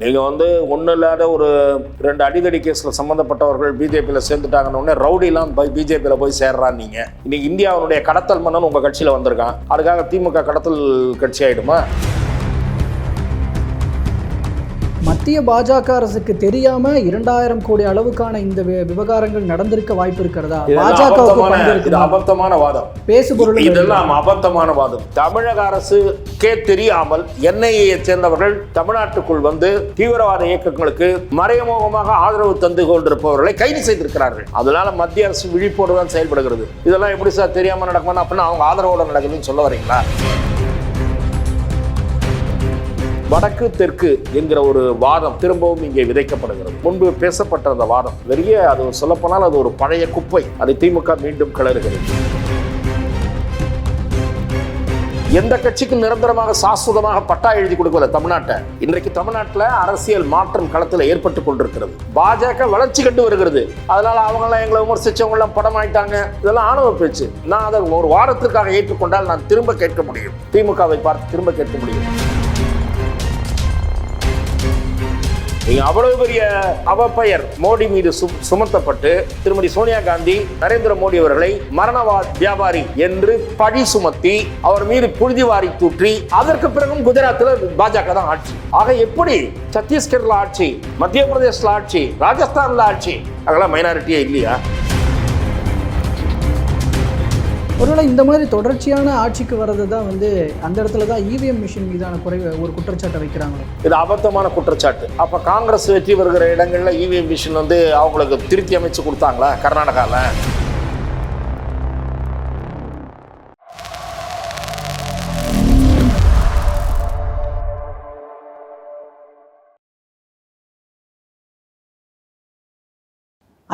நீங்கள் வந்து ஒன்றும் இல்லாத ஒரு ரெண்டு அடிதடி கேஸில் சம்மந்தப்பட்டவர்கள் பிஜேபியில் சேர்ந்துட்டாங்கன்னு உடனே ரவுடிலாம் போய் பிஜேபியில் போய் சேர்றான் நீங்கள் இன்னைக்கு இந்தியாவுடைய கடத்தல் மன்னன் உங்கள் கட்சியில் வந்திருக்கான். அதுக்காக திமுக கடத்தல் கட்சி ஆகிடுமா மத்திய பாஜக அரசுக்கு தெரியாம இரண்டாயிரம் கோடி அளவுக்கான இந்த விவகாரங்கள் நடந்திருக்க வாய்ப்பு இருக்கிறதா? பாஜகவுக்கு அபத்தமான வாதம். பேசுபொருள் இதெல்லாம் அபத்தமான வாதம். தமிழக அரசுக்கே தெரியாமல் என்ஐஏ சேர்ந்தவர்கள் தமிழ்நாட்டுக்குள் வந்து தீவிரவாத இயக்கங்களுக்கு மறைமுகமாக ஆதரவு தந்து கொண்டிருப்பவர்களை கைது செய்திருக்கிறார்கள். அதனால மத்திய அரசு விழிப்போடு தான் செயல்படுகிறது. இதெல்லாம் எப்படி சார் தெரியாம நடக்குமா அப்படின்னா அவங்க ஆதரவோட நடக்குதுன்னு சொல்ல வரீங்களா? வடக்கு தெற்கு என்கிற ஒரு வாதம் திரும்பவும் இங்கே விதைக்கப்படுகிறது. முன்பு பேசப்பட்ட அந்த வாதம் பெரிய அது சொல்லப்போனால் அது ஒரு பழைய குப்பை. அதை திமுக மீண்டும் கிளறுகிறது. எந்த கட்சிக்கும் நிரந்தரமாக சாஸ்வதமாக பட்டா எழுதி கொடுக்கல தமிழ்நாட்டை. இன்றைக்கு தமிழ்நாட்டில் அரசியல் மாற்றம் களத்தில் ஏற்பட்டு கொண்டிருக்கிறது. பாஜக வளர்ச்சி கண்டு வருகிறது. அதனால அவங்கெல்லாம் எங்களை விமர்சிச்சவங்க எல்லாம் படம் ஆயிட்டாங்க. இதெல்லாம் ஆணவ பேச்சு. நான் அதை ஒரு வாரத்திற்காக ஏற்றுக்கொண்டால் நான் திரும்ப கேட்க முடியும். திமுகவை பார்த்து திரும்ப கேட்க முடியும். நீங்க அவ்வளவு பெரிய அவப்பெயர் மோடி மீது சுமத்தப்பட்டு திருமதி சோனியா காந்தி நரேந்திர மோடி அவர்களை மரணவா வியாபாரி என்று பழி சுமத்தி அவர் மீது புழுதி வாரி தூற்றி அதற்கு பிறகும் குஜராத்தில் பாஜக தான் ஆட்சி. ஆக எப்படி சத்தீஸ்கர்ல ஆட்சி மத்திய பிரதேசல ஆட்சி ராஜஸ்தான்ல ஆட்சி? அதெல்லாம் மைனாரிட்டியே இல்லையா? ஒருவேளை இந்த மாதிரி தொடர்ச்சியான ஆட்சிக்கு வர்றது தான் வந்து அந்த இடத்துல தான் இவிஎம் மிஷின் மீதான குறை ஒரு குற்றச்சாட்டை வைக்கிறாங்களோ? இது அபத்தமான குற்றச்சாட்டு. அப்ப காங்கிரஸ் வெற்றி வருகிற இடங்கள்ல இவிஎம் மிஷின் வந்து அவங்களுக்கு திருத்தி அமைச்சு கொடுத்தாங்களா? கர்நாடகால?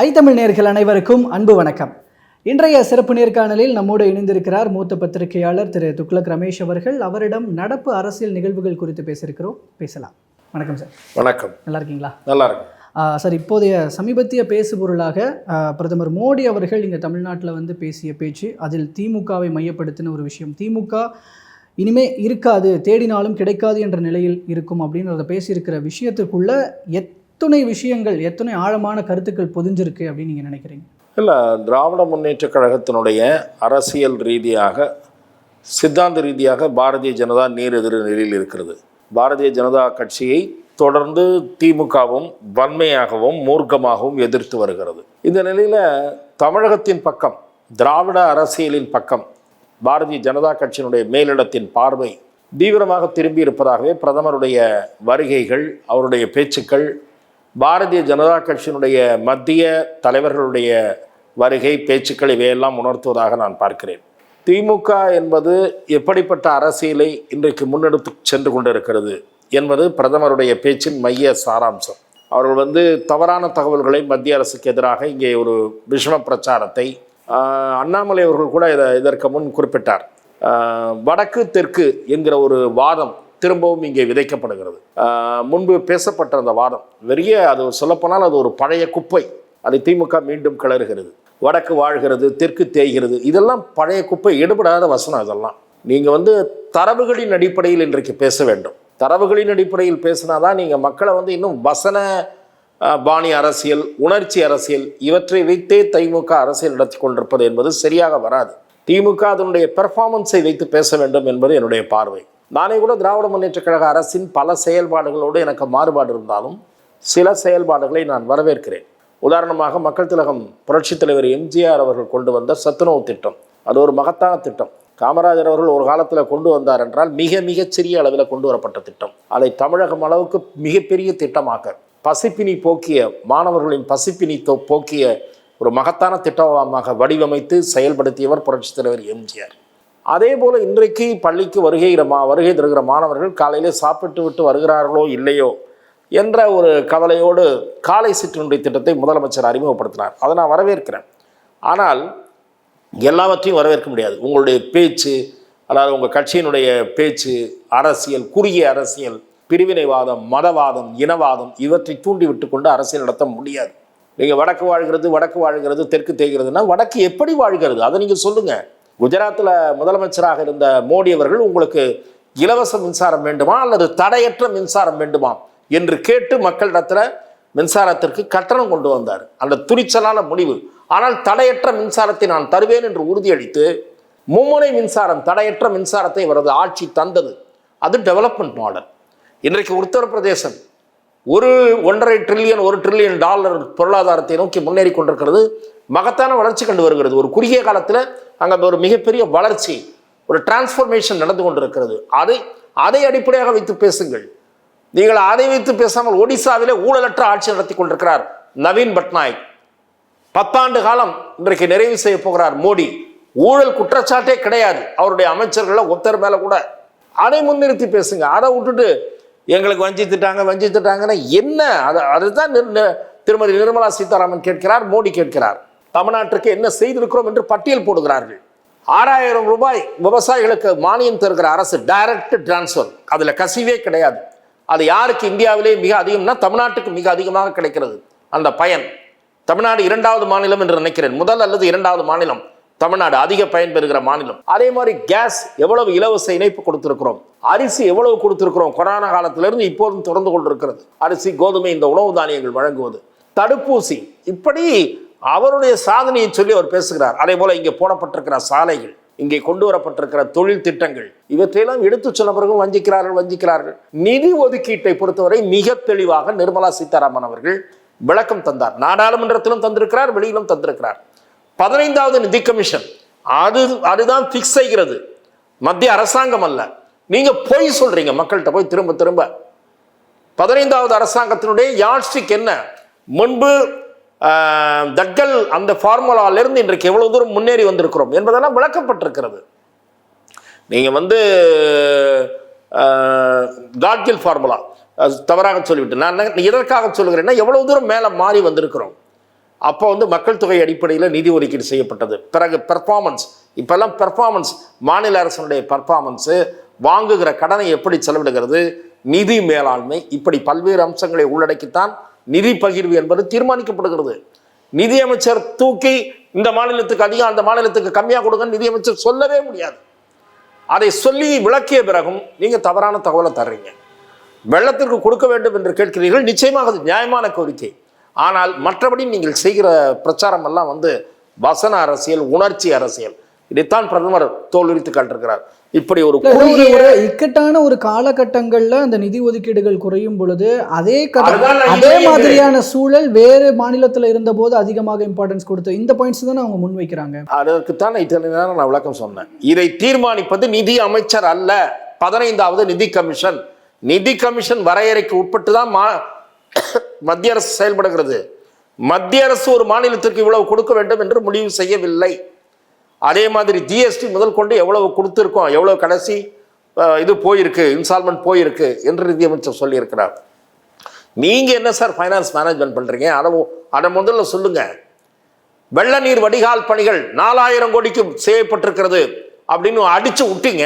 ஐத்தமிழ் நேர்கள் அனைவருக்கும் அன்பு வணக்கம். இன்றைய சிறப்பு நேர்காணலில் நம்மோடு இணைந்திருக்கிறார் மூத்த பத்திரிகையாளர் திரு துக்ளக் ரமேஷ் அவர்கள். அவரிடம் நடப்பு அரசியல் நிகழ்வுகள் குறித்து பேசியிருக்கிறோம். பேசலாம். வணக்கம் சார். வணக்கம். நல்லா இருக்கீங்களா? நல்லா இருக்கும். ஆ, சார் இப்போதைய சமீபத்திய பேசுபொருளாக பிரதமர் மோடி அவர்கள் இங்கே தமிழ்நாட்டில் வந்து பேசிய பேச்சு அதில் திமுகவை மையப்படுத்தின ஒரு விஷயம். திமுக இனிமே இருக்காது தேடினாலும் கிடைக்காது என்ற நிலையில் இருக்கும் அப்படின்றத பேசியிருக்கிற விஷயத்துக்குள்ள எத்தனை விஷயங்கள் எத்தனை ஆழமான கருத்துக்கள் பொதிஞ்சிருக்கு அப்படின்னு நீங்கள் நினைக்கிறீங்க? இல்லை திராவிட முன்னேற்ற கழகத்தினுடைய அரசியல் ரீதியாக சித்தாந்த ரீதியாக பாரதிய ஜனதா நீர் எதிர் நிலையில் இருக்கிறது. பாரதிய ஜனதா கட்சியை தொடர்ந்து திமுகவும் வன்மையாகவும் மூர்க்கமாகவும் எதிர்த்து வருகிறது. இந்த நிலையில் தமிழகத்தின் பக்கம் திராவிட அரசியலின் பக்கம் பாரதிய ஜனதா கட்சியினுடைய மேலிடத்தின் பார்வை தீவிரமாக திரும்பி இருப்பதாகவே பிரதமருடைய வருகைகள் அவருடைய பேச்சுக்கள் பாரதிய ஜனதா கட்சியினுடைய மத்திய தலைவர்களுடைய வருகை பேச்சுக்கள் இவையெல்லாம் உணர்த்துவதாக நான் பார்க்கிறேன். திமுக என்பது எப்படிப்பட்ட அரசியலை இன்றைக்கு முன்னெடுத்து சென்று கொண்டிருக்கிறது என்பது பிரதமருடைய பேச்சின் மைய சாராம்சம். அவர்கள் வந்து தவறான தகவல்களை மத்திய அரசுக்கு எதிராக இங்கே ஒரு விஷம பிரச்சாரத்தை அண்ணாமலை அவர்கள் கூட இதை இதற்கு முன் குறிப்பிட்டார். வடக்கு தெற்கு என்கிற ஒரு வாதம் திரும்பவும் இங்கே விதைக்கப்படுகிறது. முன்பு பேசப்பட்ட அந்த வாதம் வெறிய அது சொல்லப்போனால் அது ஒரு பழைய குப்பை. அதை திமுக மீண்டும் கிளறுகிறது. வடக்கு வாழ்கிறது தெற்கு தேய்கிறது. இதெல்லாம் பழைய குப்பை எடுபடாத வசனம் அதெல்லாம். நீங்கள் வந்து தரவுகளின் அடிப்படையில் இன்றைக்கு பேச வேண்டும். தரவுகளின் அடிப்படையில் பேசினாதான் நீங்கள் மக்களை வந்து இன்னும் வசன பாணி அரசியல் உணர்ச்சி அரசியல் இவற்றை வைத்தே திமுக அரசியல் நடத்தி கொண்டிருப்பது என்பது சரியாக வராது. திமுக அதனுடைய பெர்ஃபார்மன்ஸை வைத்து பேச வேண்டும் என்பது என்னுடைய பார்வை. நானே கூட திராவிட முன்னேற்ற கழக அரசின் பல செயல்பாடுகளோடு எனக்கு மாறுபாடு இருந்தாலும் சில செயல்பாடுகளை நான் வரவேற்கிறேன். உதாரணமாக மக்கள் திலகம் புரட்சித் தலைவர் எம்ஜிஆர் அவர்கள் கொண்டு வந்த சத்துணவு திட்டம். அது ஒரு மகத்தான திட்டம். காமராஜர் அவர்கள் ஒரு காலத்தில் கொண்டு வந்தார் என்றால் மிக மிகச் சிறிய அளவில் கொண்டு வரப்பட்ட திட்டம். அதை தமிழகம் அளவுக்கு மிகப்பெரிய திட்டமாக்க பசிப்பினி போக்கிய மாணவர்களின் பசிப்பினி போக்கிய ஒரு மகத்தான திட்டமாக வடிவமைத்து செயல்படுத்தியவர் புரட்சித் தலைவர் எம்ஜிஆர். அதே போல் இன்றைக்கு பள்ளிக்கு வருகைகிற மா வருகை தருகிற மாணவர்கள் காலையில் சாப்பிட்டு விட்டு வருகிறார்களோ இல்லையோ என்ற ஒரு கவலையோடு காலை சிற்றுண்டி திட்டத்தை முதலமைச்சர் அறிமுகப்படுத்தினார். அதை நான் வரவேற்கிறேன். ஆனால் எல்லாவற்றையும் வரவேற்க முடியாது. உங்களுடைய பேச்சு அதாவது உங்கள் கட்சியினுடைய பேச்சு அரசியல் குறுகிய அரசியல் பிரிவினைவாதம் மதவாதம் இனவாதம் இவற்றை தூண்டி விட்டு கொண்டு அரசியல் நடத்த முடியாது. நீங்கள் வடக்கு வாழ்கிறது வடக்கு வாழ்கிறது தெற்கு தேய்கிறதுனா வடக்கு எப்படி வாழ்கிறது? அதை நீங்கள் சொல்லுங்கள் குஜராத்தில் முதலமைச்சராக இருந்த மோடி அவர்கள் உங்களுக்கு இலவச மின்சாரம் வேண்டுமா அல்லது தடையற்ற மின்சாரம் வேண்டுமா? என்று கேட்டு மக்களிடத்துல மின்சாரத்திற்கு கட்டணம் கொண்டு வந்தார். அந்த துணிச்சலான முடிவு. ஆனால் தடையற்ற மின்சாரத்தை நான் தருவேன் என்று உறுதியளித்து மும்முனை மின்சாரம் தடையற்ற மின்சாரத்தை இவரது ஆட்சி தந்தது. அது டெவலப்மெண்ட் மாடல் இன்றைக்கு உத்தரப்பிரதேசம் ஒரு ஒன்றரை ட்ரில்லியன் ஒரு ட்ரில்லியன் டாலர் பொருளாதாரத்தை நோக்கி முன்னேறி கொண்டிருக்கிறது. மகத்தான வளர்ச்சி கண்டு வருகிறது. ஒரு குறுகிய காலத்தில் அங்கே ஒரு மிகப்பெரிய வளர்ச்சி ஒரு டிரான்ஸ்ஃபர்மேஷன் நடந்து கொண்டிருக்கிறது. அதை அதை அடிப்படையாக வைத்து பேசுங்கள். நீங்கள் அதை வைத்து பேசாமல் ஒடிசாவிலே ஊழலற்ற ஆட்சி நடத்தி கொண்டிருக்கிறார் நவீன் பட்நாயக். பத்தாண்டு காலம் இன்றைக்கு நிறைவு செய்ய போகிறார் மோடி. ஊழல் குற்றச்சாட்டே கிடையாது. அவருடைய அமைச்சர்களை ஒருத்தர் மேலே கூட. அதை முன்னிறுத்தி பேசுங்க. அதை விட்டுட்டு எங்களுக்கு வஞ்சித்துட்டாங்க வஞ்சித்துட்டாங்கன்னா என்ன? அதை அதுதான் திருமதி நிர்மலா சீதாராமன் கேட்கிறார் மோடி கேட்கிறார். தமிழ்நாட்டிற்கு என்ன செய்திருக்கிறோம் என்று பட்டியல் போடுகிறார்கள். ஆறாயிரம் ரூபாய் விவசாயிகளுக்கு மானியம் தருகிற அரசு டைரக்ட் டிரான்ஸ்ஃபர் அதில் கசிவே கிடையாது. அது யாருக்கு இந்தியாவிலே மிக அதிகம்னா தமிழ்நாட்டுக்கு மிக அதிகமாக கிடைக்கிறது. அந்த பயன். தமிழ்நாடு இரண்டாவது மாநிலம் என்று நினைக்கிறேன். முதல் அல்லது இரண்டாவது மாநிலம். தமிழ்நாடு அதிக பயன் பெறுகிற மாநிலம். அதே மாதிரி கேஸ் எவ்வளவு இலவச இணைப்பு கொடுத்திருக்கிறோம். அரிசி எவ்வளவு கொடுத்திருக்கிறோம். கொரோனா காலத்திலிருந்து இப்போதும் தொடர்ந்து கொண்டிருக்கிறது. அரிசி கோதுமை இந்த உணவு தானியங்கள் வழங்குவது. தடுப்பூசி. இப்படி அவருடைய சாதனையை சொல்லி அவர் பேசுகிறார். அதே போல இங்கே போடப்பட்டிருக்கிற சாலைகள் இங்கே கொண்டு வரப்பட்டிருக்கிற தொழில் திட்டங்கள் இவற்றையெல்லாம் எடுத்து சொன்னவர்கள் வஞ்சிக்கிறார்கள் வஞ்சிக்கிறார்கள். நிதி ஒதுக்கீட்டை பொறுத்தவரை மிக தெளிவாக நிர்மலா சீதாராமன் அவர்கள் விளக்கம் தந்தார். நாடாளுமன்றத்திலும் தந்திருக்கிறார் வெளியிலும் தந்திருக்கிறார். பதினைந்தாவது நிதி கமிஷன் அது அதுதான் ஃபிக்ஸ் செய்கிறது. மத்திய அரசாங்கம் அல்ல. நீங்க பொய் சொல்றீங்க மக்கள்கிட்ட போய் திரும்ப திரும்ப. பதினைந்தாவது அரசாங்கத்தினுடைய யாழ்ஸ்டிக் என்ன? முன்பு தட்கல் அந்த ஃபார்முலாவிலிருந்து இன்றைக்கு எவ்வளவு தூரம் முன்னேறி வந்திருக்கிறோம் என்பதெல்லாம் விளக்கப்பட்டிருக்கிறது. நீங்கள் வந்து காட்கில் ஃபார்முலா தவறாக சொல்லிவிட்டு நான் இதற்காக சொல்கிறேன்னா எவ்வளோ எவ்வளவு தூரம் மேலே மாறி வந்திருக்கிறோம். அப்போ வந்து மக்கள் தொகை அடிப்படையில் நிதி ஒதுக்கீடு செய்யப்பட்டது. பிறகு பெர்ஃபார்மன்ஸ் இப்போல்லாம் பெர்ஃபார்மன்ஸ் மாநில அரசனுடைய பெர்ஃபார்மன்ஸு வாங்குகிற கடனை எப்படி செலவிடுகிறது நிதி மேலாண்மை இப்படி பல்வேறு அம்சங்களை உள்ளடக்கித்தான் நிதி பகிர்வு என்பது தீர்மானிக்கப்படுகிறது. நிதியமைச்சர் தூக்கி இந்த மாநிலத்துக்கு அதிகம் அந்த மாநிலத்துக்கு கம்மியாக கொடுங்க நிதியமைச்சர் சொல்லவே முடியாது. அதை சொல்லி விளக்கிய பிறகும் நீங்கள் தவறான தகவலை தர்றீங்க. வெள்ளத்திற்கு கொடுக்க வேண்டும் என்று கேட்கிறீர்கள் நிச்சயமாக அது நியாயமான கோரிக்கை. ஆனால் மற்றபடி நீங்கள் செய்கிற பிரச்சாரம் எல்லாம் வந்து வசன அரசியல் உணர்ச்சி அரசியல். இதைத்தான் பிரதமர் தோல்வித்து காட்டிருக்கிறார் இப்படி ஒரு இக்கட்டான ஒரு காலகட்டங்கள்ல அந்த நிதி ஒதுக்கீடுகள் குறையும் பொழுது அதே அதே மாதிரியான சூழல் வேறு மாநிலத்துல இருந்தபோது அதிகமாக இம்பார்ட்டன்ஸ் கொடுத்து இந்த பாயிண்ட்ஸ் தானே அவங்க முன்வைக்கிறாங்க அதற்குத்தான் இத்தனை நேரம் நான் விளக்கம் சொன்னேன். இதை தீர்மானிப்பது நிதி அமைச்சர் அல்ல பதினைந்தாவது நிதி கமிஷன். நிதி கமிஷன் வரையறைக்கு உட்பட்டு தான் மா- மத்திய அரசு செயல்படுகிறது. மத்திய அரசு ஒரு மாநிலத்திற்கு இவ்வளவு கொடுக்க வேண்டும் என்று முடிவு செய்யவில்லை. அதே மாதிரி ஜிஎஸ்டி முதல் கொண்டு எவ்வளவு கொடுத்துருக்கோம் எவ்வளவு கடைசி இது போயிருக்கு இன்ஸ்டால்மெண்ட் போயிருக்கு என்று நிதியமைச்சர் சொல்லியிருக்கிறார். நீங்கள் என்ன சார் ஃபைனான்ஸ் மேனேஜ்மெண்ட் பண்ணுறீங்க அதை அதை முதல்ல சொல்லுங்கள் வெள்ள நீர் வடிகால் பணிகள் நாலாயிரம் கோடிக்கு செய்யப்பட்டிருக்கிறது அப்படின்னு அடித்து விட்டீங்க.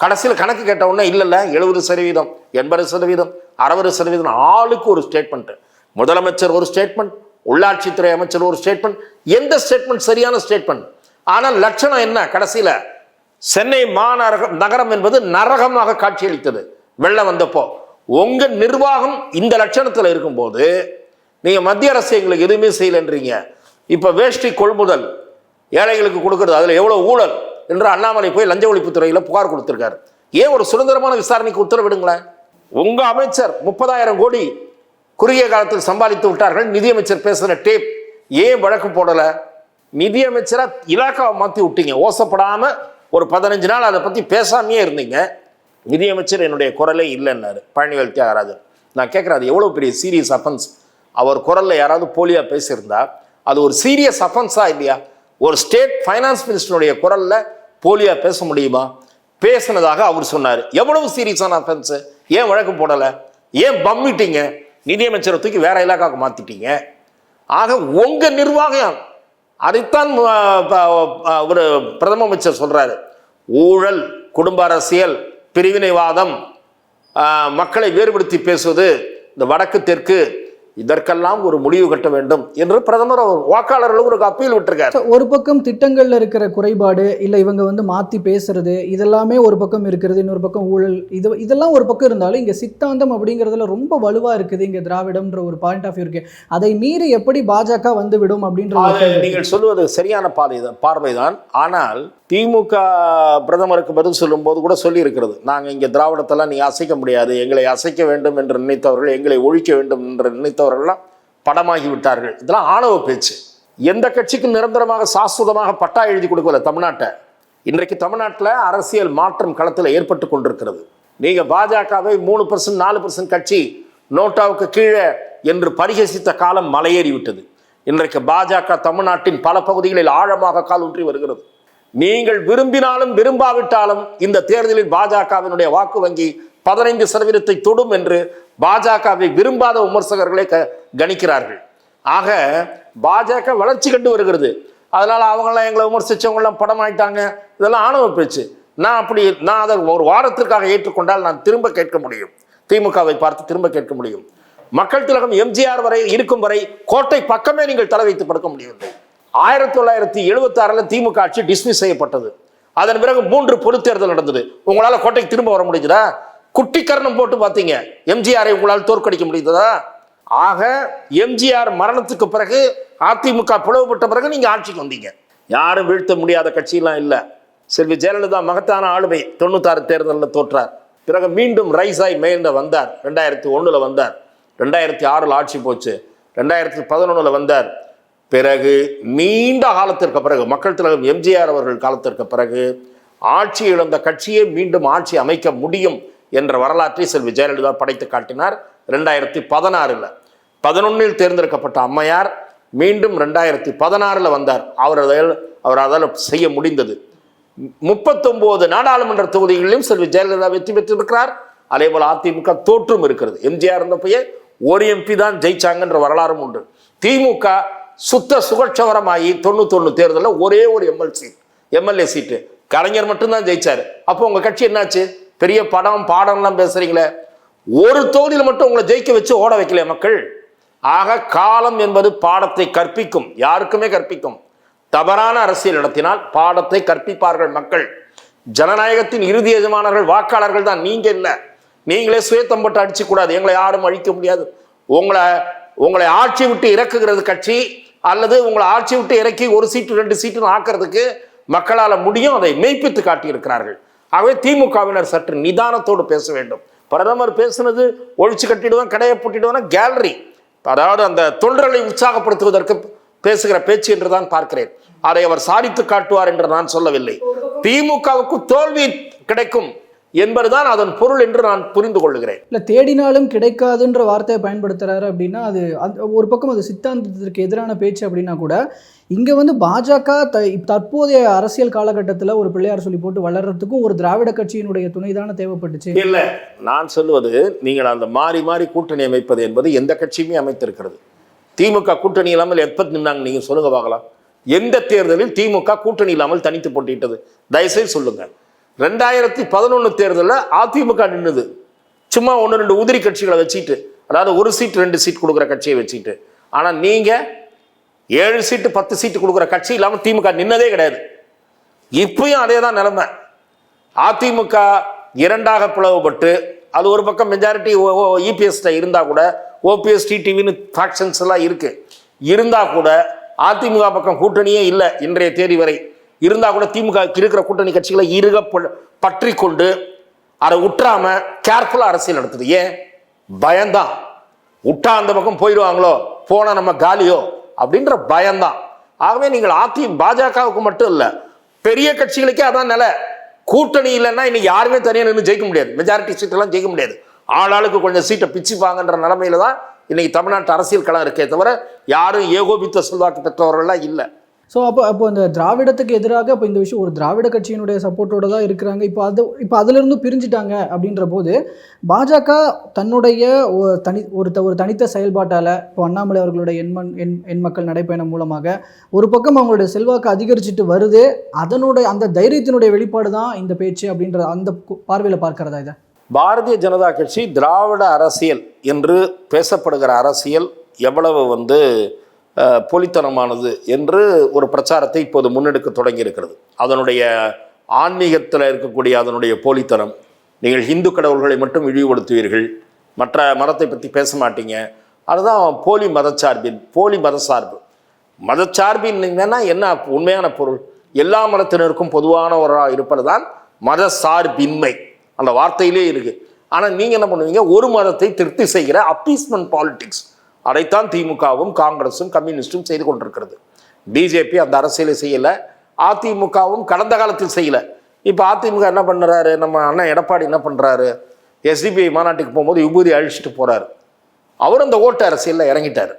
கடைசியில் கணக்கு கேட்டவுடனே இல்லைல்ல எழுபது சதவீதம் எண்பது சதவீதம் அறுபது சதவீதம் ஆளுக்கு ஒரு ஸ்டேட்மெண்ட் முதலமைச்சர் ஒரு ஸ்டேட்மெண்ட் உள்ளாட்சித்துறை அமைச்சர் ஒரு ஸ்டேட்மெண்ட் எந்த ஸ்டேட்மெண்ட் சரியான ஸ்டேட்மெண்ட் ஆனால் லட்சணம் என்ன? கடைசியில் சென்னை மாநகரம் நகரம் என்பது நரகமாக காட்சியளித்தது. வெள்ளம் வந்தப்போ. உங்கள் நிர்வாகம் இந்த லட்சணத்தில் இருக்கும்போது நீங்கள் மத்திய அரசு எங்களுக்கு எதுவுமே செய்யலைன்றீங்க. இப்போ வேஷ்டி கொள்முதல் ஏழைகளுக்கு கொடுக்கறது அதில் எவ்வளோ ஊழல் என்று அண்ணாமலை போய் லஞ்ச ஒழிப்புத்துறையில் புகார் கொடுத்துருக்காரு. ஏன் ஒரு சுதந்திரமான விசாரணைக்கு உத்தரவிடுங்களேன்? உங்கள் அமைச்சர் முப்பதாயிரம் கோடி குறுகிய காலத்தில் சம்பாதித்து விட்டார்கள். நிதியமைச்சர் பேசுகிற டேப் ஏன் வழக்கு போடலை? நிதியமைச்சரா இலாக்காவை மாற்றி விட்டீங்க. ஓசப்படாமல் ஒரு பதினஞ்சு நாள் அதை பற்றி பேசாமையே இருந்தீங்க. நிதியமைச்சர் என்னுடைய குரலே இல்லைன்னாரு. பழனிவேல் தியாகராஜன். நான் கேட்குறேன் அது எவ்வளோ பெரிய சீரியஸ் அஃபென்ஸ் அவர் குரலில் யாராவது போலியாக பேசியிருந்தா அது ஒரு சீரியஸ் அஃபென்ஸா இல்லையா? ஒரு ஸ்டேட் ஃபைனான்ஸ் மினிஸ்டருடைய குரலில் போலியாக பேச முடியுமா? பேசினதாக அவர் சொன்னார். எவ்வளவு சீரியஸான அஃபென்ஸு ஏன் வழக்கு போடலை? ஏன் பம்மிட்டீங்க நிதியமைச்சரை தூக்கி வேற இலாக்காவுக்கு மாற்றிட்டீங்க ஆக உங்கள் நிர்வாகம் அதைத்தான் ஒரு பிரதம அமைச்சர் சொல்கிறாரு ஊழல் குடும்ப அரசியல் பிரிவினைவாதம் மக்களை வேறுபடுத்தி பேசுவது இந்த வடக்கு தெற்கு இதற்கெல்லாம் ஒரு முடிவு கட்ட வேண்டும் என்று பிரதமர் அவர் வாக்காளர்களுக்கு ஒரு அப்பீல் விட்டிருக்கார். ஒரு பக்கம் திட்டங்கள்ல இருக்கிற குறைபாடு இல்ல இவங்க வந்து மாத்தி பேசுறது இதெல்லாமே ஒரு பக்கம் இருக்கிறது இன்னொரு பக்கம் ஊழல் இது இதெல்லாம் ஒரு பக்கம் இருந்தாலும் இங்க சித்தாந்தம் அப்படிங்கிறதுல ரொம்ப வலுவா இருக்குது இங்க திராவிடம்ன்ற ஒரு பாயிண்ட் ஆஃப் வியூ இருக்கு. அதை மீறி எப்படி பாஜக வந்து விடும் அப்படின்ற. நீங்கள் சொல்லுவது சரியான பாதை பார்வைதான். ஆனால் திமுக பிரதமருக்கு பதில் சொல்லும்போது கூட சொல்லி இருக்கிறது நாங்கள் இங்கே திராவிடத்தெல்லாம் நீ அசைக்க முடியாது எங்களை அசைக்க வேண்டும் என்று நினைத்தவர்கள் எங்களை ஒழிக்க வேண்டும் என்று அவர்கள்லாம் படமாகி விட்டார்கள் இதெல்லாம் ஆணவ பேச்சு. எந்த கட்சிக்கும் நிரந்தரமாக சாஸ்வதமாக பட்டா எழுதி கொடுக்கல தமிழ்நாட்டை. இன்றைக்கு தமிழ்நாட்டில் அரசியல் மாற்றம் களத்தில் ஏற்பட்டு கொண்டிருக்கிறது. நீங்கள் பாஜகவை மூணு பர்சன்ட் நாலு பர்சன்ட் கட்சி நோட்டாவுக்கு கீழே என்று பரிகசித்த காலம் மலையேறி விட்டது இன்றைக்கு பாஜக தமிழ்நாட்டின் பல பகுதிகளில் ஆழமாக காலூன்றி வருகிறது. நீங்கள் விரும்பினாலும் விரும்பாவிட்டாலும் இந்த தேர்தலில் பாஜகவினுடைய வாக்கு வங்கி பதினைந்து சதவீதத்தை தொடும் என்று பாஜகவை விரும்பாத விமர்சகர்களை க கணிக்கிறார்கள். ஆக பாஜக வளர்ச்சி கண்டு வருகிறது. அதனால் அவங்களாம் எங்களை விமர்சித்தவங்களாம் படம் ஆயிட்டாங்க இதெல்லாம் ஆணவ பேச்சு. நான் அப்படி நான் அதை ஒரு வாரத்திற்காக ஏற்றுக்கொண்டால் நான் திரும்ப கேட்க முடியும். திமுகவை பார்த்து திரும்ப கேட்க முடியும். மக்கள் திலகம் எம்ஜிஆர் வரை இருக்கும் வரை கோட்டை பக்கமே நீங்கள் தலை வைத்து படுக்க முடியவில்லை. ஆயிரத்தி தொள்ளாயிரத்தி எழுபத்தி ஆறில் திமுக ஆட்சி டிஸ்மிஸ் செய்யப்பட்டது. அதன் பிறகு மூன்று பொதுத்தேர்தல் நடந்தது. உங்களால் கோட்டைக்கு திரும்ப வர முடிஞ்சதா? குட்டிக்கரணம் போட்டு பார்த்தீங்க. எம்ஜிஆரை உங்களால் தோற்கடிக்க முடிந்ததா? ஆக எம்ஜிஆர் மரணத்துக்கு பிறகு அதிமுக பிளவுபட்ட பிறகு நீங்கள் ஆட்சிக்கு வந்தீங்க. யாரும் வீழ்த்த முடியாத கட்சியெல்லாம் இல்லை. செல்வி ஜெயலலிதா மகத்தான ஆளுமை தொண்ணூத்தாறு தேர்தலில் தோற்றார். பிறகு மீண்டும் ரைஸ் ஆகி மேய்ந்த வந்தார். ரெண்டாயிரத்தி ஒன்றில் வந்தார். ரெண்டாயிரத்தி ஆறில் ஆட்சி போச்சு. ரெண்டாயிரத்தி பதினொன்றில் வந்தார். பிறகு நீண்ட காலத்திற்கு பிறகு மக்கள் திலகம் எம்ஜிஆர் அவர்கள் காலத்திற்கு பிறகு ஆட்சி இழந்த கட்சியை மீண்டும் ஆட்சி அமைக்க முடியும் என்ற வரலாற்றை செல்வி ஜெயலலிதா படைத்து காட்டினார் ரெண்டாயிரத்தி பதினாறில். பதினொன்னில் தேர்ந்தெடுக்கப்பட்ட அம்மையார் மீண்டும் ரெண்டாயிரத்தி பதினாறில் வந்தார். அவர் அதில் அவர் அதால் செய்ய முடிந்தது. முப்பத்தொம்போது நாடாளுமன்ற தொகுதிகளிலும் செல்வி ஜெயலலிதா வெற்றி பெற்றிருக்கிறார். அதே போல் அதிமுக தோற்றும் இருக்கிறது. எம்ஜிஆர் இருந்தப்பயே ஒரு எம்பி தான் ஜெயிச்சாங்கன்ற வரலாறும் உண்டு. திமுக சுத்த சுகட்சவரமாகி தொண்ணூத்தொன்று தேர்தலில் ஒரே ஒரு எம்எல்சி எம்எல்ஏ சீட்டு கலைஞர் மட்டும்தான் ஜெயிச்சார். அப்போ உங்கள் கட்சி என்னாச்சு? பெரிய படம் பாடம்லாம் பேசுறீங்களே. ஒரு தொகுதியில் மட்டும் உங்களை ஜெயிக்க வச்சு ஓட வைக்கல மக்கள். ஆக காலம் என்பது பாடத்தை கற்பிக்கும். யாருக்குமே கற்பிக்கும். தவறான அரசியல் நடத்தினால் பாடத்தை கற்பிப்பார்கள் மக்கள். ஜனநாயகத்தின் இறுதி எஜமானர்கள் வாக்காளர்கள் தான். நீங்க இல்லை நீங்களே சுயத்தம்பட்டு அடிச்சு கூடாது. எங்களை யாரும் அழிக்க முடியாது. உங்களை உங்களை ஆட்சி விட்டு இறக்குகிறது கட்சி அல்லது உங்களை ஆட்சி விட்டு இறக்கி ஒரு சீட்டு ரெண்டு சீட்டுன்னு ஆக்கிறதுக்கு மக்களால் முடியும். அதை மெய்ப்பித்து காட்டியிருக்கிறார்கள். ஆகவே திமுகவினர் சற்று நிதானத்தோடு பேச வேண்டும். பிரதமர் பேசுனது ஒழிச்சு கட்டிடுவோம் கடையை பூட்டிடுவோம் கேலரி அதாவது அந்த தொண்டர்களை உற்சாகப்படுத்துவதற்கு பேசுகிற பேச்சு என்று தான் பார்க்கிறேன். அதை அவர் சாதித்து காட்டுவார் என்று நான் சொல்லவில்லை. திமுகவுக்கு தோல்வி கிடைக்கும். என்பதுதான் அதன் பொருள் என்று நான் புரிந்து கொள்ளுகிறேன். இல்ல தேடினாலும் கிடைக்காதுன்ற வார்த்தையை பயன்படுத்துறாரு அப்படின்னா அது அந்த ஒரு பக்கம் அது சித்தாந்தத்திற்கு எதிரான பேச்சு அப்படின்னா கூட இங்க வந்து பாஜக த தற்போதைய அரசியல் காலகட்டத்தில் ஒரு பிள்ளையார் சொல்லி போட்டு வளர்றதுக்கும் ஒரு திராவிட கட்சியினுடைய துணை தானே தேவைப்பட்டுச்சு. இல்லை நான் சொல்லுவது நீங்கள் அந்த மாறி மாறி கூட்டணி அமைப்பது என்பது எந்த கட்சியுமே அமைத்திருக்கிறது. திமுக கூட்டணி இல்லாமல் எப்போ நின்னாங்க நீங்கள் சொல்லுங்க பார்க்கலாம். எந்த தேர்தலில் திமுக கூட்டணி இல்லாமல் தனித்து போட்டியிட்டது? தயவுசெய்து சொல்லுங்க. ரெண்டாயிரத்தி பதினொன்று தேர்தலில் அதிமுக நின்னுது. சும்மா ஒன்று ரெண்டு உதிரி கட்சிகளை வச்சுட்டு அதாவது ஒரு சீட் ரெண்டு சீட் கொடுக்குற கட்சியை வச்சுட்டு ஆனால் நீங்கள் ஏழு சீட்டு பத்து சீட்டு கொடுக்குற கட்சி இல்லாமல் திமுக நின்னதே கிடையாது. இப்பயும் அதே தான் நிலைமை. அதிமுக இரண்டாக பிளவுபட்டு அது ஒரு பக்கம் மெஜாரிட்டி இபிஎஸ்ட இருந்தால் கூட ஓபிஎஸ் டிடிவின்னு ஃபேக்ஷன்ஸ் எல்லாம் இருக்குது இருந்தால் கூட அதிமுக பக்கம் கூட்டணியே இல்லை இன்றைய தேதி வரை. இருந்தால் கூட திமுக இருக்கிற கூட்டணி கட்சிகளை இருக ப- பற்றி கொண்டு அதை உற்றாம கேர்ஃபுல்லாக அரசியல் நடத்துது. ஏன்? பயம்தான். விட்டா அந்த பக்கம் போயிடுவாங்களோ? போனால் நம்ம காலியோ? அப்படின்ற பயம்தான். ஆகவே நீங்கள் அதி பாஜகவுக்கு மட்டும் இல்லை பெரிய கட்சிகளுக்கே அதான் நிலை. கூட்டணி இல்லைன்னா இன்னைக்கு யாருமே தனியாக நின்று ஜெயிக்க முடியாது. மெஜாரிட்டி சீட்டெல்லாம் ஜெயிக்க முடியாது. ஆளாளுக்கு கொஞ்சம் சீட்டை பிச்சுப்பாங்கன்ற நிலமையில தான் இன்னைக்கு தமிழ்நாட்டு அரசியல் களம் இருக்கே தவிர யாரும் ஏகோபித்த செல்வாக்கு பெற்றவர்கள்லாம் இல்லை. ஸோ அப்போ அப்போ அந்த திராவிடத்துக்கு எதிராக இப்போ இந்த விஷயம் ஒரு திராவிட கட்சியினுடைய சப்போர்ட்டோட தான் இருக்கிறாங்க. இப்போ அது இப்போ அதிலிருந்து பிரிஞ்சுட்டாங்க அப்படின்ற போது பாஜக தன்னுடைய தனி ஒரு த- ஒரு தனித்த செயல்பாட்டால் இப்போ அண்ணாமலை அவர்களுடைய எண்மண் எண் எண் மக்கள் நடைப்பயணம் மூலமாக ஒரு பக்கம் அவங்களுடைய செல்வாக்கு அதிகரிச்சுட்டு வருது. அதனுடைய அந்த தைரியத்தினுடைய வெளிப்பாடு தான் இந்த பேச்சு அப்படின்ற அந்த பார்வையில் பார்க்கறதா இதை? பாரதிய ஜனதா கட்சி திராவிட அரசியல் என்று பேசப்படுகிற அரசியல் எவ்வளவு வந்து போலித்தனமானது என்று ஒரு பிரச்சாரத்தை இப்போது முன்னெடுக்க தொடங்கி இருக்கிறது அதனுடைய ஆன்மீகத்தில் இருக்கக்கூடிய அதனுடைய போலித்தனம். நீங்கள் இந்து கடவுள்களை மட்டும் இழிவுபடுத்துவீர்கள். மற்ற மதத்தை பற்றி பேச மாட்டீங்க. அதுதான் போலி மதச்சார்பின் போலி மதசார்பு மதச்சார்பின் என்ன உண்மையான பொருள்? எல்லா மதத்தினருக்கும் பொதுவானவராக இருப்பது தான் மதசார்பின்மை அந்த வார்த்தையிலே இருக்குது ஆனால் நீங்கள் என்ன பண்ணுவீங்க? ஒரு மதத்தை திருப்தி செய்கிற அப்பீஸ்மெண்ட் பாலிட்டிக்ஸ் அதைத்தான் திமுகவும் காங்கிரஸும் கம்யூனிஸ்டும் செய்து கொண்டிருக்கிறது. பிஜேபி அந்த அரசியலை செய்யலை. அதிமுகவும் கடந்த காலத்தில் செய்யலை. இப்போ அதிமுக என்ன பண்ணுறாரு நம்ம அண்ணன் எடப்பாடி என்ன பண்ணுறாரு எஸ்டிபிஐ மாநாட்டுக்கு போகும்போது விபூதி அழிச்சிட்டு போகிறாரு அவர் அந்த ஓட்டு அரசியலில் இறங்கிட்டார்.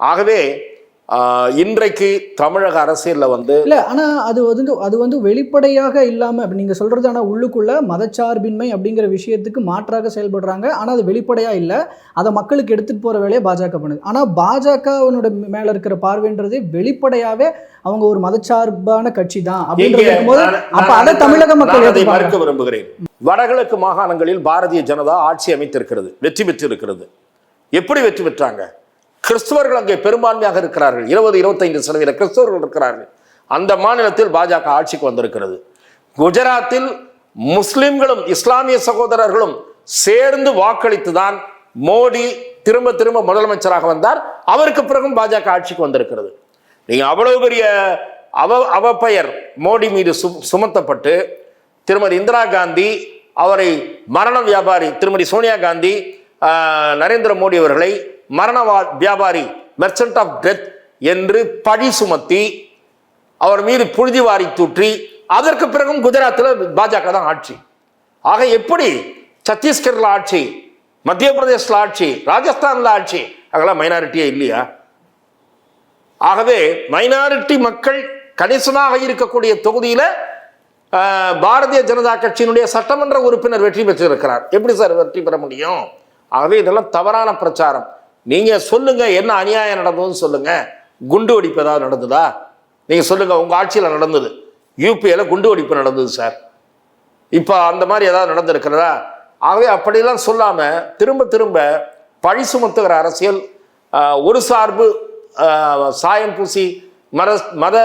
ஆகவே இன்றைக்கு தமிழக அரசியலில் வந்து இல்ல ஆனா அது வந்து அது வந்து வெளிப்படையாக இல்லாம இப்ப நீங்க சொல்றது ஆனா உள்ளுக்குள்ள மதச்சார்பின்மை அப்படிங்கிற விஷயத்துக்கு மாற்றாக செயல்படுறாங்க. ஆனா அது வெளிப்படையா இல்ல. அதை மக்களுக்கு எடுத்துட்டு போற வேலையை பாஜக பண்ணுது. ஆனா பாஜகவனோட மேல இருக்கிற பார்வைன்றது வெளிப்படையாவே அவங்க ஒரு மதச்சார்பான கட்சி தான் அப்படின்றது நான் அப்ப அதை தமிழக மக்கள் அதை. மறுக்க விரும்புகிறேன். வடகிழக்கு மாகாணங்களில் பாரதிய ஜனதா ஆட்சி அமைத்திருக்கிறது வெற்றி பெற்றிருக்கிறது. எப்படி வெற்றி பெற்றாங்க? கிறிஸ்தவர்கள் அங்கே பெரும்பான்மையாக இருக்கிறார்கள். இருபது இருபத்தைந்து சதவீத கிறிஸ்தவர்கள் இருக்கிறார்கள். அந்த மாநிலத்தில் பாஜக ஆட்சிக்கு வந்திருக்கிறது. குஜராத்தில் முஸ்லிம்களும் இஸ்லாமிய சகோதரர்களும் சேர்ந்து வாக்களித்து தான் மோடி திரும்ப திரும்ப முதலமைச்சராக வந்தார். அவருக்கு பிறகும் பாஜக ஆட்சிக்கு வந்திருக்கிறது. நீங்கள் அவ்வளவு பெரிய அவ அவப்பெயர் மோடி மீது சு சுமத்தப்பட்டு திருமதி இந்திரா காந்தி அவரை மரண வியாபாரி திருமதி சோனியா காந்தி நரேந்திர மோடி அவர்களை மரண வியாபாரி மெர்ச்சன்ட் ஆஃப் டெத் என்று பழி சுமத்தி அவர் மீது புழுதி வாரி தூற்றி அதற்கு பிறகும் குஜராத்தில் பாஜக தான் ஆட்சி. ஆக எப்படி சத்தீஸ்கர்ல ஆட்சி மத்திய பிரதேசில் ஆட்சி ராஜஸ்தானில் ஆட்சி அங்கெல்லாம் மைனாரிட்டியே இல்லையா? ஆகவே மைனாரிட்டி மக்கள் கணிசமாக இருக்கக்கூடிய தொகுதியில் பாரதிய ஜனதா கட்சியினுடைய சட்டமன்ற உறுப்பினர் வெற்றி பெற்றிருக்கிறார். எப்படி சார் வெற்றி பெற முடியும்? ஆகவே இதெல்லாம் தவறான பிரச்சாரம். நீங்கள் சொல்லுங்கள் என்ன அநியாயம் நடந்ததுன்னு சொல்லுங்கள் குண்டு வெடிப்பு ஏதாவது நடந்ததா? நீங்கள் சொல்லுங்கள் உங்கள் ஆட்சியில் நடந்தது. யூபியில் குண்டு வெடிப்பு நடந்தது சார் இப்போ அந்த மாதிரி ஏதாவது நடந்திருக்கிறதா? ஆகவே அப்படிலாம் சொல்லாமல் திரும்ப திரும்ப பழி சுமத்துகிற அரசியல் ஒரு சார்பு சாயம் பூசி மத மத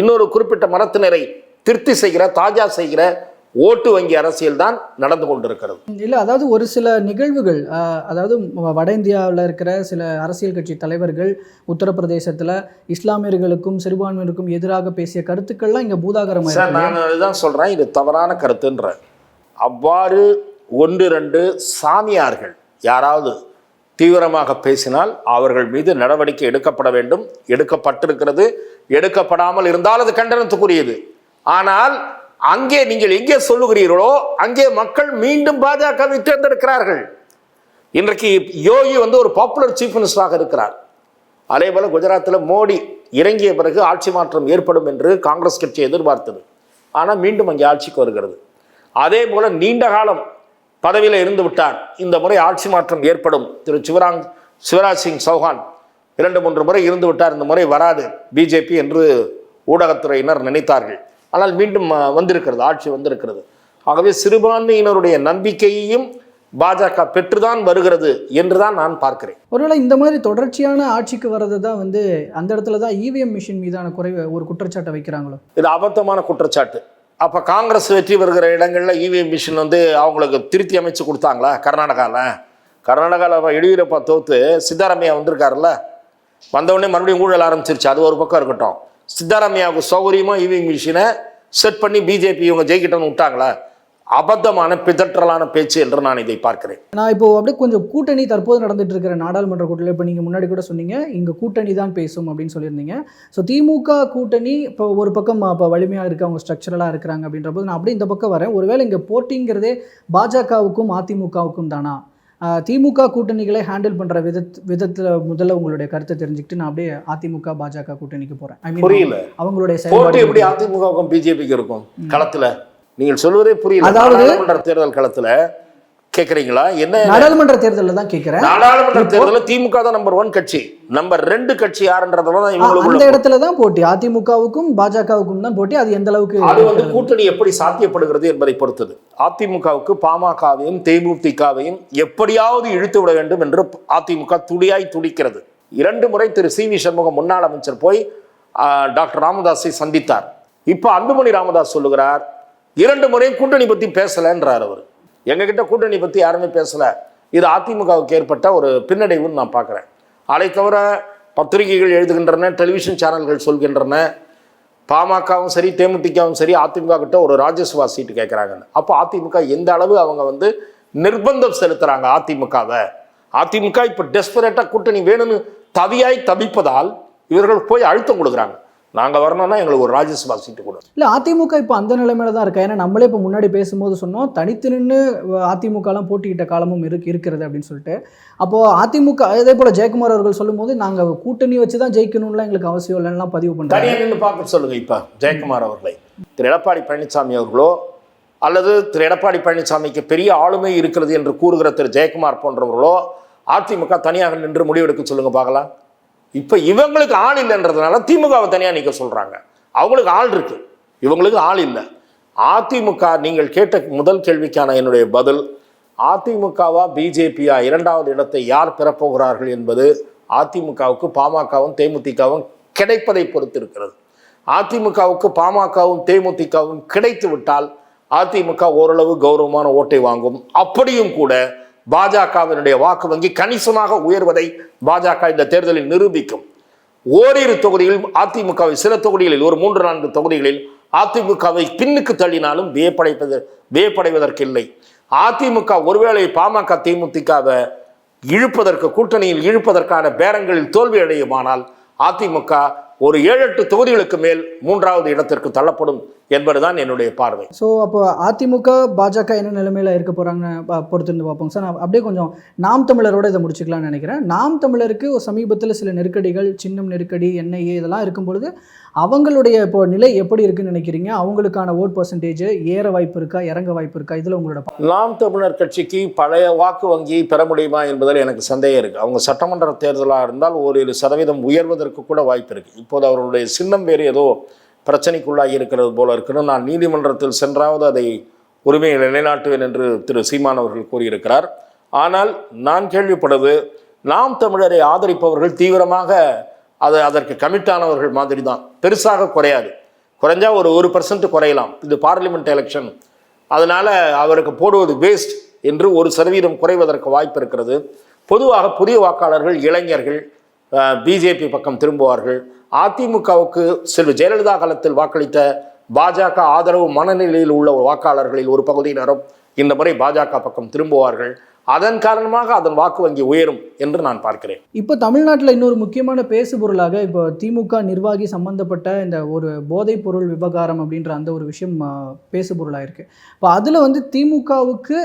இன்னொரு குறிப்பிட்ட மதத்தினரை திருப்தி செய்கிற தாஜா செய்கிற ஓட்டு வங்கி அரசியல் தான் நடந்து கொண்டிருக்கிறது. இல்ல அதாவது ஒரு சில நிகழ்வுகள் அதாவது வட இந்தியாவில் இருக்கிற சில அரசியல் கட்சி தலைவர்கள் உத்தரப்பிரதேசத்துல இஸ்லாமியர்களுக்கும் சிறுபான்மையினருக்கும் எதிராக பேசிய கருத்துக்கள்லாம் இங்க பூதாகரமாக சார் நான் இதுதான் சொல்றேன் இது தவறான கருத்துன்ற. அவ்வாறு ஒன்று ரெண்டு சாமியார்கள் யாராவது தீவிரமாக பேசினால் அவர்கள் மீது நடவடிக்கை எடுக்கப்பட வேண்டும் எடுக்கப்பட்டிருக்கிறது. எடுக்கப்படாமல் இருந்தால் அது கண்டனத்துக்குரியது. ஆனால் அங்கே நீங்கள் எங்கே சொல்லுகிறீர்களோ அங்கே மக்கள் மீண்டும் பாஜகவை தேர்ந்தெடுக்கிறார்கள். இன்றைக்கு யோகி வந்து ஒரு பாப்புலர் சீஃப் மினிஸ்டராக இருக்கிறார். அதே போல குஜராத்தில் மோடி இறங்கிய பிறகு ஆட்சி மாற்றம் ஏற்படும் என்று காங்கிரஸ் கட்சி எதிர்பார்த்தது. ஆனால் மீண்டும் அங்கே ஆட்சிக்கு வருகிறது. அதே போல நீண்ட காலம் பதவியில் இருந்து விட்டார். இந்த முறை ஆட்சி மாற்றம் ஏற்படும். திரு சிவராங் சிவராஜ் சிங் சௌஹான் இரண்டு மூன்று முறை இருந்து விட்டார். இந்த முறை வராது. பிஜேபி என்று ஊடகத்துறையினர் நினைத்தார்கள். ஆனால் மீண்டும் வந்திருக்கிறது ஆட்சி வந்திருக்கிறது. ஆகவே சிறுபான்மையினருடைய நம்பிக்கையையும் பாஜக பெற்றுதான் வருகிறது என்றுதான் நான் பார்க்கிறேன். ஒருவேளை இந்த மாதிரி தொடர்ச்சியான ஆட்சிக்கு வர்றது தான் வந்து அந்த இடத்துல தான் இவிஎம் மிஷின் மீதான குறைவு ஒரு குற்றச்சாட்டை வைக்கிறாங்களோ? இது அபத்தமான குற்றச்சாட்டு. அப்போ காங்கிரஸ் வெற்றி பெறுகிற இடங்களில் இவிஎம் மிஷின் வந்து அவங்களுக்கு திருத்தி அமைச்சு கொடுத்தாங்களா? கர்நாடகாவில் கர்நாடகாவில் எடியூரப்பா தோத்து சித்தாராமையா வந்திருக்காருல்ல. வந்தவுடனே மறுபடியும் ஊழல் ஆரம்பிச்சிருச்சு. அது ஒரு பக்கம் இருக்கட்டும். சித்தாராமையாவுக்கு சௌகரியமாக இவிங் மிஷினை செட் பண்ணி பிஜேபி இவங்க ஜெயிக்கிட்டோன்னு விட்டாங்களா? அபத்தமான பிதற்றலான பேச்சு என்று நான் இதை பார்க்கிறேன். நான் இப்போ அப்படியே கொஞ்சம் கூட்டணி தற்போது நடந்துட்டு இருக்கிற நாடாளுமன்ற கூட்டத்தில் இப்போ நீங்கள் முன்னாடி கூட சொன்னீங்க இங்கே கூட்டணி தான் பேசும் அப்படின்னு சொல்லியிருந்தீங்க. ஸோ திமுக கூட்டணி இப்போ ஒரு பக்கம் இப்போ வலிமையாக இருக்கு அவங்க ஸ்ட்ரக்சரலாக இருக்கிறாங்க அப்படின்ற போது நான் அப்படியே இந்த பக்கம் வரேன். ஒருவேளை இங்கே போட்டிங்கிறதே பாஜகவுக்கும் அதிமுகவுக்கும் தானா? திமுக கூட்டணிகளை ஹேண்டில் பண்ணுற விதத் விதத்தில் முதல்ல உங்களுடைய கருத்தை தெரிஞ்சுக்கிட்டு நான் அப்படியே அதிமுக பாஜக கூட்டணிக்கு போகிறேன் மீன் புரியல. அவங்களுடைய செயல்பாடு எப்படி அதிமுகவுக்கும் பிஜேபிக்கு இருக்கும்? களத்துல. நீங்கள் சொல்வதே புரியல. அதாவது- தேர்தல் களத்துல கேக்குறீங்களா? என்ன? நாடாளுமன்ற தேர்தலில் தான் கேட்குறேன் நாடாளுமன்ற தேர்தலில் திமுக தான் நம்பர் ஒன் கட்சி. நம்பர் ரெண்டு கட்சி யாருன்றதுல தான் அந்த இவங்களுக்குள்ள இடத்துல தான் போட்டி. அதிமுகவுக்கும் பாஜகவுக்கும் தான் போட்டி. அது எந்த அளவுக்கு அது வந்து கூட்டணி எப்படி சாத்தியப்படுகிறது என்பதை பொறுத்தது. அதிமுகவுக்கு பாமகவையும் தேமுதிகவையும் எப்படியாவது இழுத்து விட வேண்டும் என்று அதிமுக துடியாய் துடிக்கிறது. இரண்டு முறை திரு சி வி சண்முகம் முன்னாள் அமைச்சர் போய் டாக்டர் ராமதாஸை சந்தித்தார். இப்போ அன்புமணி ராமதாஸ் சொல்லுகிறார் இரண்டு முறையும் கூட்டணி பற்றி பேசலைன்றார் அவர். எங்ககிட்ட கூட்டணி பற்றி யாருமே பேசலை. இது அதிமுகவுக்கு ஏற்பட்ட ஒரு பின்னடைவுன்னு நான் பார்க்குறேன். அதை தவிர பத்திரிகைகள் எழுதுகின்றன டெலிவிஷன் சேனல்கள் சொல்கின்றன. பாமகவும் சரி தேமுதிகவும் சரி அதிமுக கிட்ட ஒரு ராஜ்யசபா சீட்டு கேட்குறாங்க. அப்போ அதிமுக எந்த அளவு அவங்க வந்து நிர்பந்தம் செலுத்துகிறாங்க அதிமுகவை? அதிமுக இப்போ டெஸ்பரேட்டாக கூட்டணி வேணும்னு தவியாய் தவிப்பதால் இவர்கள் போய் அழுத்தம் கொடுக்குறாங்க. நாங்கள் வரணும்னா எங்களுக்கு ஒரு ராஜ்யசபா சீட்டு கொடு இல்லை அதிமுக இப்போ அந்த நிலைமையில தான் இருக்கா? ஏன்னா நம்மளே இப்போ முன்னாடி பேசும்போது சொன்னோம் தனித்து நின்று அதிமுகலாம் போட்டியிட்ட காலமும் இருக்கு இருக்கிறது அப்படின்னு சொல்லிட்டு. அப்போது அதிமுக அதே போல் ஜெயக்குமார் அவர்கள் சொல்லும்போது நாங்கள் கூட்டணி வச்சு தான் ஜெயிக்கணும்லாம் எங்களுக்கு அவசியம் இல்லைன்னுலாம் பதிவு பண்ணுறாங்க தனியாக நின்று பார்க்க சொல்லுங்க இப்போ ஜெயக்குமார் அவர்களை. திரு எடப்பாடி பழனிசாமி அவர்களோ அல்லது திரு எடப்பாடி பழனிசாமிக்கு பெரிய ஆளுமை இருக்கிறது என்று கூறுகிற திரு ஜெயக்குமார் போன்றவர்களோ அதிமுக தனியாக நின்று முடிவெடுக்க சொல்லுங்க பார்க்கலாம். இப்போ இவங்களுக்கு ஆள் இல்லைன்றதுனால திமுகவை தனியாக நிற்க சொல்கிறாங்க அவங்களுக்கு ஆள் இருக்கு. இவங்களுக்கு ஆள் இல்லை. அதிமுக நீங்கள் கேட்ட முதல் கேள்விக்கான என்னுடைய பதில் அதிமுகவா பிஜேபியா இரண்டாவது இடத்தை யார் பெறப்போகிறார்கள் என்பது அதிமுகவுக்கு பாமகவும் தேமுதிகவும் கிடைப்பதை பொறுத்து இருக்கிறது அதிமுகவுக்கு பாமகவும் தேமுதிகவும் கிடைத்து விட்டால் அதிமுக ஓரளவு கௌரவமான ஓட்டை வாங்கும். அப்படியும் கூட பாஜகவினுடைய வாக்கு வங்கி கணிசமாக உயர்வதை பாஜக இந்த தேர்தலில் நிரூபிக்கும். ஓரிரு தொகுதியில் அதிமுகவை சில தொகுதிகளில் ஒரு மூன்று நான்கு தொகுதிகளில் அதிமுகவை பின்னுக்கு தள்ளினாலும் வியப்படைப்பது வியப்படைவதற்கில்லை. அதிமுக ஒருவேளை பாமக தேமுதிகவை இழுப்பதற்கு கூட்டணியில் இழுப்பதற்கான பேரங்களில் தோல்வி அடையுமானால் அதிமுக ஒரு ஏழு எட்டு தொகுதிகளுக்கு மேல் மூன்றாவது இடத்திற்கு தள்ளப்படும் என்பதுதான் என்னுடைய பார்வை. ஸோ அப்போ அதிமுக பாஜக என்ன நிலைமையில் இருக்க போகிறாங்கன்னு பொறுத்திருந்து பார்ப்போம். சார் நான் அப்படியே கொஞ்சம் நாம் தமிழரோட இதை முடிச்சுக்கலாம்னு நினைக்கிறேன். நாம் தமிழருக்கு ஒரு சமீபத்தில் சில நெருக்கடிகள் சின்னம் நெருக்கடி என்ஐஏ இதெல்லாம் இருக்கும் பொழுது அவங்களுடைய இப்போ நிலை எப்படி இருக்குன்னு நினைக்கிறீங்க? அவங்களுக்கான ஓட் பர்சன்டேஜ் ஏற வாய்ப்பு இருக்கா? இறங்க வாய்ப்பு இருக்கா? இதில் உங்களோட நாம் தமிழர் கட்சிக்கு பழைய வாக்கு வங்கியை பெற முடியுமா என்பதில் எனக்கு சந்தேகம் இருக்குது அவங்க சட்டமன்ற தேர்தலாக இருந்தால் ஓரிரு சதவீதம் உயர்வதற்கு கூட வாய்ப்பு இருக்குது இப்போது அவர்களுடைய சின்னம் வேறு ஏதோ பிரச்சனைக்குள்ளாகி இருக்கிறது போல இருக்குன்னு நான் நீதிமன்றத்தில் சென்றாவது அதை உரிமையை நிலைநாட்டுவேன் என்று திரு சீமான் அவர்கள் கூறியிருக்கிறார். ஆனால் நான் கேள்விப்படுவது நாம் தமிழரை ஆதரிப்பவர்கள் தீவிரமாக அது அதற்கு கமிட்டானவர்கள் மாதிரி தான் பெருசாக குறையாது. குறைஞ்சா ஒரு ஒரு பர்சன்ட் குறையலாம். இது பார்லிமெண்ட் எலெக்ஷன் அதனால் அவருக்கு போடுவது வேஸ்ட் என்று ஒரு சதவீதம் குறைவதற்கு வாய்ப்பு இருக்கிறது. பொதுவாக புதிய வாக்காளர்கள் இளைஞர்கள் பிஜேபி பக்கம் திரும்புவார்கள். அதிமுகவுக்கு செல்வி ஜெயலலிதா காலத்தில் வாக்களித்த பாஜக ஆதரவு மனநிலையில் உள்ள வாக்காளர்களில் ஒரு பகுதியினரும் இந்த முறை பாஜக பக்கம் திரும்புவார்கள். அதன் காரணமாக அதன் வாக்கு வங்கி உயரும் என்று நான் பார்க்கிறேன். இப்போ தமிழ்நாட்டில் இன்னொரு முக்கியமான பேசு பொருளாக இப்போ திமுக நிர்வாகி சம்பந்தப்பட்ட இந்த ஒரு போதைப் பொருள் விவகாரம் அப்படின்ற அந்த ஒரு விஷயம் பேசு பொருளாக இருக்குது இப்போ அதில் வந்து திமுகவுக்கு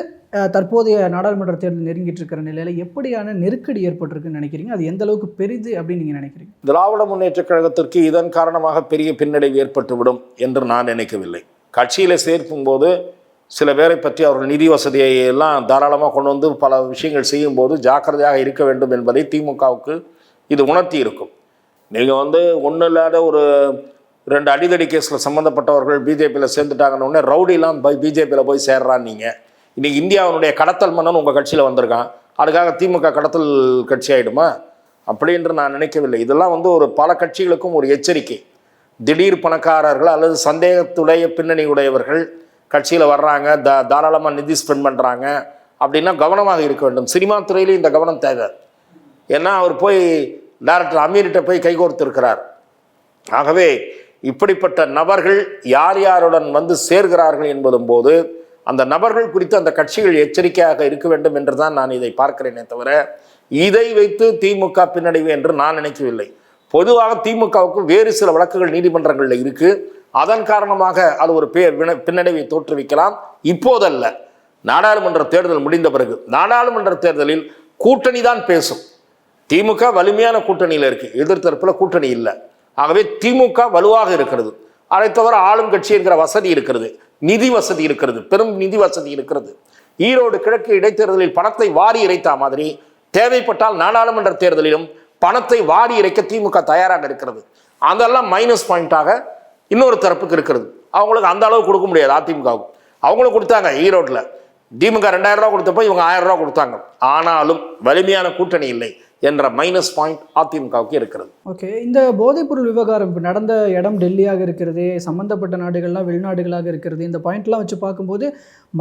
தற்போதைய நாடாளுமன்ற தேர்தல் நெருங்கிட்டு இருக்கிற நிலையில் எப்படியான நெருக்கடி ஏற்பட்டிருக்குன்னு நினைக்கிறீங்க? அது எந்த அளவுக்கு பெரிது அப்படின்னு நீங்கள் நினைக்கிறீங்க? திராவிட முன்னேற்றக் கழகத்திற்கு இதன் காரணமாக பெரிய பின்னடைவு ஏற்பட்டுவிடும் என்று நான் நினைக்கவில்லை. கட்சியில் சேர்க்கும்போது சில பேரை பற்றி அவர்கள் நிதி வசதியை எல்லாம் தாராளமாக கொண்டு வந்து பல விஷயங்கள் செய்யும்போது ஜாக்கிரதையாக இருக்க வேண்டும் என்பதை திமுகவுக்கு இது உணர்த்தி இருக்கும். நீங்கள் வந்து ஒன்றும் இல்லாத ஒரு ரெண்டு அடிதடி கேஸில் சம்மந்தப்பட்டவர்கள் பிஜேபியில் சேர்ந்துட்டாங்கன்னு உடனே ரவுடிலாம் போய் பிஜேபியில் போய் சேர்றான் நீங்கள் இன்றைக்கி இந்தியாவினுடைய கடத்தல் மன்னன் உங்கள் கட்சியில் வந்திருக்கான். அதுக்காக திமுக கடத்தல் கட்சி ஆகிடுமா அப்படி என்று நான் நினைக்கவில்லை. இதெல்லாம் வந்து ஒரு பல கட்சிகளுக்கும் ஒரு எச்சரிக்கை. திடீர் பணக்காரர்கள் அல்லது சந்தேகத்துடைய பின்னணி உடையவர்கள் கட்சியில் வர்றாங்க த தாராளமாக நிதி ஸ்பெண்ட் பண்ணுறாங்க அப்படின்னா கவனமாக இருக்க வேண்டும். சினிமா துறையிலும் இந்த கவனம் தேவை. ஏன்னா அவர் போய் டேரக்டர் அமீர்கிட்ட போய் கைகோர்த்திருக்கிறார் ஆகவே இப்படிப்பட்ட நபர்கள் யார் யாருடன் வந்து சேர்கிறார்கள் என்பதும் போது அந்த நபர்கள் குறித்து அந்த கட்சிகள் எச்சரிக்கையாக இருக்க வேண்டும் என்று தான் நான் இதை பார்க்கிறேனே தவிர இதை வைத்து திமுக பின்னடைவு என்று நான் நினைக்கவில்லை. பொதுவாக திமுகவுக்கு வேறு சில வழக்குகள் நீதிமன்றங்களில் இருக்குது அதன் காரணமாக அது ஒரு பேர் வின- பின்னடைவை தோற்றுவிக்கலாம். இப்போதல்ல நாடாளுமன்ற தேர்தல் முடிந்த பிறகு நாடாளுமன்ற தேர்தலில் கூட்டணி தான் பேசும். திமுக வலிமையான கூட்டணியில் இருக்கு. எதிர்த்தரப்பில் கூட்டணி இல்லை. ஆகவே திமுக வலுவாக இருக்கிறது. அதை தவிர ஆளும் கட்சி என்கிற வசதி இருக்கிறது. நிதி வசதி இருக்கிறது. பெரும் நிதி வசதி இருக்கிறது. ஈரோடு கிழக்கு இடைத்தேர்தலில் பணத்தை வாரி இறைத்தா மாதிரி தேவைப்பட்டால் நாடாளுமன்ற தேர்தலிலும் பணத்தை வாரி இறைக்க திமுக தயாராக இருக்கிறது. அதெல்லாம் மைனஸ் பாயிண்டாக இன்னொரு தரப்புக்கு இருக்கிறது. அவங்களுக்கு அந்த அளவு கொடுக்க முடியாது அதிமுகவுக்கு. அவங்களும் கொடுத்தாங்க ஈரோட்டில். திமுக ரெண்டாயிரம் ரூபா கொடுத்தப்போ இவங்க ஆயிரம் ரூபா கொடுத்தாங்க. ஆனாலும் வலிமையான கூட்டணி இல்லை என்ற மைனஸ் பாயிண்ட் அதிமுகவுக்கு இருக்கிறது. ஓகே இந்த போதைப்பொருள் விவகாரம் இப்போ நடந்த இடம் டெல்லியாக இருக்கிறது சம்பந்தப்பட்ட நாடுகள்லாம் வெளிநாடுகளாக இருக்கிறது இந்த பாயிண்ட்லாம் வச்சு பார்க்கும்போது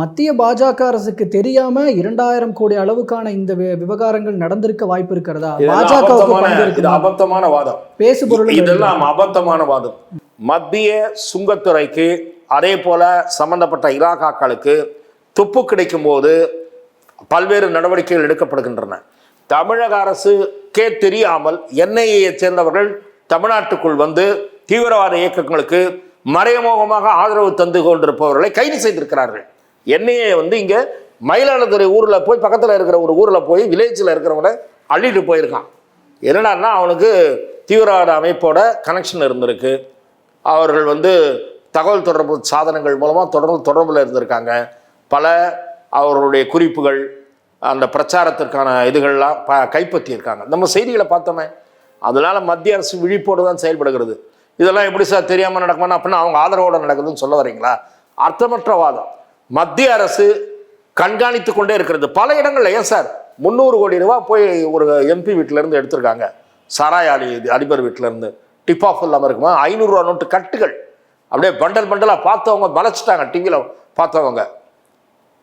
மத்திய பாஜக அரசுக்கு தெரியாம இரண்டாயிரம் கோடி அளவுக்கான இந்த விவகாரங்கள் நடந்திருக்க வாய்ப்பு இருக்கிறதா? பாஜகவுக்கு அபத்தமான வாதம். பேசு பொருள் இதெல்லாம் அபத்தமான வாதம். மத்திய சுங்கத்துறைக்கு அதே போல் சம்பந்தப்பட்ட இலாகாக்களுக்கு துப்பு கிடைக்கும் போது பல்வேறு நடவடிக்கைகள் எடுக்கப்படுகின்றன. தமிழக அரசுக்கே தெரியாமல் என்ஐஏயை சேர்ந்தவர்கள் தமிழ்நாட்டுக்குள் வந்து தீவிரவாத இயக்கங்களுக்கு மறைமுகமாக ஆதரவு தந்து கொண்டிருப்பவர்களை கைது செய்திருக்கிறார்கள். என்ஐஏ வந்து இங்கே மயிலாடுதுறை ஊரில் போய் பக்கத்தில் இருக்கிற ஒரு ஊரில் போய் வில்லேஜில் இருக்கிறவனை அள்ளிட்டு போயிருக்கான். என்னடான்னா அவனுக்கு தீவிரவாத அமைப்போட கனெக்ஷன் இருந்திருக்கு. அவர்கள் வந்து தகவல் தொடர்பு சாதனங்கள் மூலமாக தொடர்பு தொடர்பில் இருந்திருக்காங்க. பல அவர்களுடைய குறிப்புகள் அந்த பிரச்சாரத்திற்கான இதுகள்லாம் ப கைப்பற்றியிருக்காங்க. நம்ம செய்திகளை பார்த்தோமே அதனால் மத்திய அரசு விழிப்போடு தான் செயல்படுகிறது. இதெல்லாம் எப்படி சார் தெரியாமல் நடக்குமா அப்படின்னா அவங்க ஆதரவோடு நடக்குதுன்னு சொல்ல வரீங்களா? அர்த்தமற்ற வாதம். மத்திய அரசு கண்காணித்து கொண்டே இருக்கிறது. பல இடங்கள்ல ஏன் சார்? முந்நூறு கோடி ரூபா போய் ஒரு எம்பி வீட்டிலேருந்து எடுத்திருக்காங்க. சாராய அலி அதிபர் வீட்டிலேருந்து டிப் ஆஃப் இல்லாமல் இருக்குமா? ஐநூறுரூவா நோட்டு கட்டுகள். அப்படியே பண்டல் பண்டலாக பார்த்தவங்க மலைச்சிட்டாங்க. டிவியில் பார்த்தவங்க.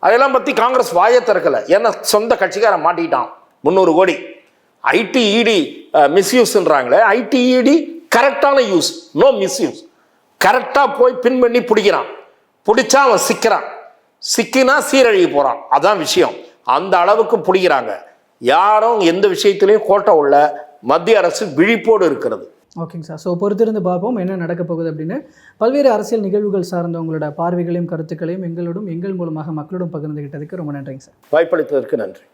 அதெல்லாம் பற்றி காங்கிரஸ் வாயை திறக்கலை. ஏன்னா சொந்த கட்சிக்காரன் மாட்டிக்கிட்டான். முந்நூறு கோடி. ஐடிஇடி மிஸ்யூஸ்ன்றாங்களே ஐடிஇடி கரெக்டான யூஸ் நோ மிஸ்யூஸ் கரெக்டாக போய் பின் பண்ணி பிடிக்கிறான். பிடிச்சா அவன் சிக்கிறான். சிக்கினா சீரழிவு போகிறான் அதான் விஷயம். அந்த அளவுக்கு பிடிக்கிறாங்க. யாரும் எந்த விஷயத்திலையும் கோட்டை உள்ள மத்திய அரசு விழிப்போடு இருக்கிறது. ஓகேங்க சார். ஸோ பொறுத்திருந்து பார்ப்போம் என்ன நடக்க போகுது அப்படின்னு. பல்வேறு அரசியல் நிகழ்வுகள் சார்ந்த உங்களோட பார்வைகளையும் கருத்துக்களையும் எங்களோடும் எங்கள் மூலமாக மக்களோடும் பகிர்ந்துகிட்டதுக்கு ரொம்ப நன்றிங்க சார். வாய்ப்பளித்ததற்கு நன்றி.